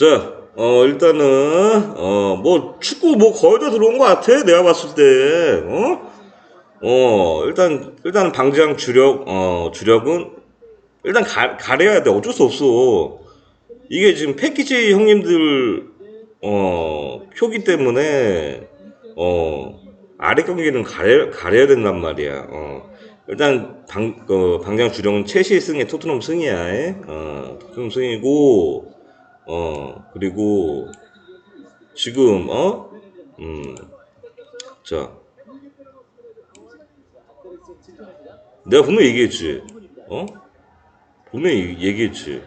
자, 어, 일단은, 어, 뭐, 축구 뭐 거의 다 들어온 것 같아. 내가 봤을 때, 어? 어, 일단, 일단 방장 주력, 어, 주력은, 일단 가, 가려야 돼. 어쩔 수 없어. 이게 지금 패키지 형님들, 어, 표기 때문에, 어, 아래 경기는 가려, 가려야 된단 말이야. 어. 일단, 방, 어, 방장 주력은 첼시 승에 토트넘 승이야. 에? 어, 토트넘 승이고, 어, 그리고, 지금, 어? 음, 자. 내가 분명히 얘기했지. 어? 분명히 얘기했지.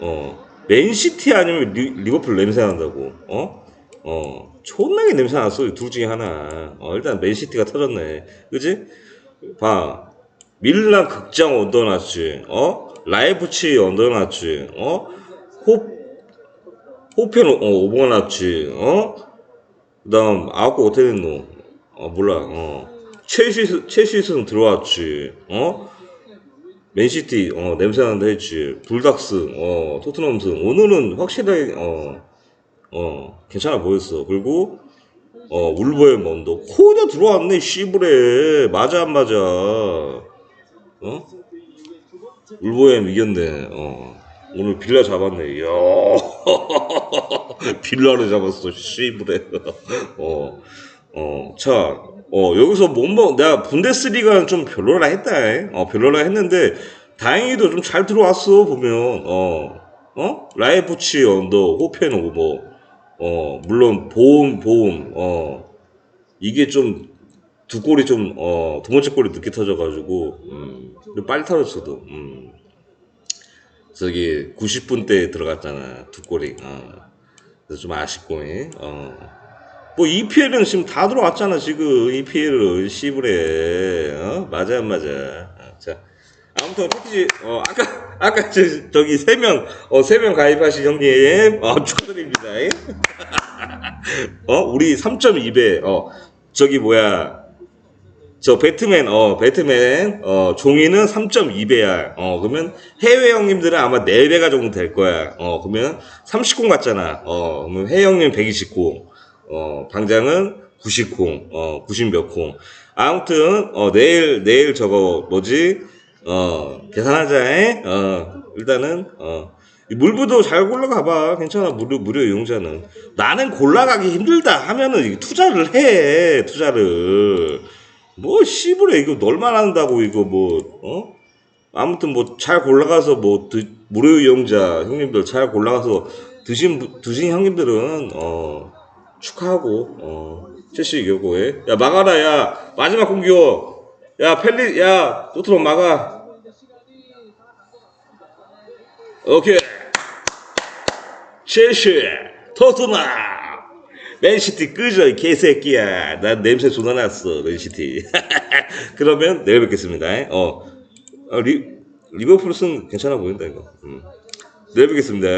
어. 맨시티 아니면 리, 리버풀 냄새 난다고. 어? 어. 존나게 냄새 났어. 둘 중에 하나. 어, 일단 맨시티가 터졌네. 그지? 봐. 밀란 극장 얹어놨지. 어? 라이프치 얹어놨지. 어? 호, 호펜 어, 오버놨지. 어? 그 다음, 어떻게 됐노? 어, 몰라. 어. 첼시, 첼시에서는 들어왔지. 어? 맨시티, 어, 냄새난다 했지. 불닭스, 어, 토트넘스. 오늘은 확실하게, 어, 어, 괜찮아 보였어. 그리고, 어, 울버햄 언더. 코이다 들어왔네, 씨부레. 맞아, 안 맞아. 어? 울버햄 이겼네. 어. 오늘 빌라 잡았네. 이야. 빌라를 잡았어, 씨부레. 어. 어. 자, 어, 여기서 뭔가, 내가 분데스리가는 좀 별로라 했다. 에. 어, 별로라 했는데, 다행히도 좀 잘 들어왔어, 보면. 어. 어? 라이프치 언더, 호펜 오버. 어, 물론, 보험, 보험, 어. 이게 좀, 두 골이 좀, 어, 두 번째 골이 늦게 터져가지고, 음, 빨리 터졌어도, 음. 저기, 90분 때 들어갔잖아, 두 골이, 어. 그래서 좀 아쉽고, 예. 어. 뭐, EPL은 지금 다 들어왔잖아, 지금, EPL은, 시부레, 어? 맞아, 안 맞아. 어, 자. 아무튼, 패키지, 어, 아까, 아까, 저, 저기, 세 명, 어, 세 명 가입하신 형님, 어, 축하드립니다. 예. 어, 우리 3.2배, 어, 저기 뭐야, 저 배트맨, 어, 배트맨, 어, 종이는 3.2배야. 어, 그러면 해외 형님들은 아마 4배가 정도 될 거야. 어, 그러면 30콩 같잖아. 어, 그러면 해외 형님 120콩, 어, 방장은 90콩, 어, 90 몇 콩. 아무튼, 어, 내일, 내일 저거, 뭐지, 어, 계산하자, 에? 어, 일단은, 어, 이 물부도 잘 골라가봐. 괜찮아. 무료, 무료 이용자는. 나는 골라가기 힘들다 하면은 투자를 해. 투자를. 뭐, 씨부래. 이거 널만 한다고, 이거 뭐, 어? 아무튼 뭐, 잘 골라가서 뭐, 드- 무료 이용자 형님들 잘 골라가서 드신, 분- 드신 형님들은, 어, 축하하고, 어, 첼시 이겼고, 예. 야, 막아라, 야. 마지막 공격. 야, 펠리, 야, 토트넘 막아. 오케이. 첼시, 토트넘, 맨시티 끄져, 이 개새끼야. 난 냄새 존나 났어, 맨시티. 그러면 내일 뵙겠습니다. 어, 어, 리, 리버풀 승 괜찮아 보인다, 이거. 음. 내일 뵙겠습니다.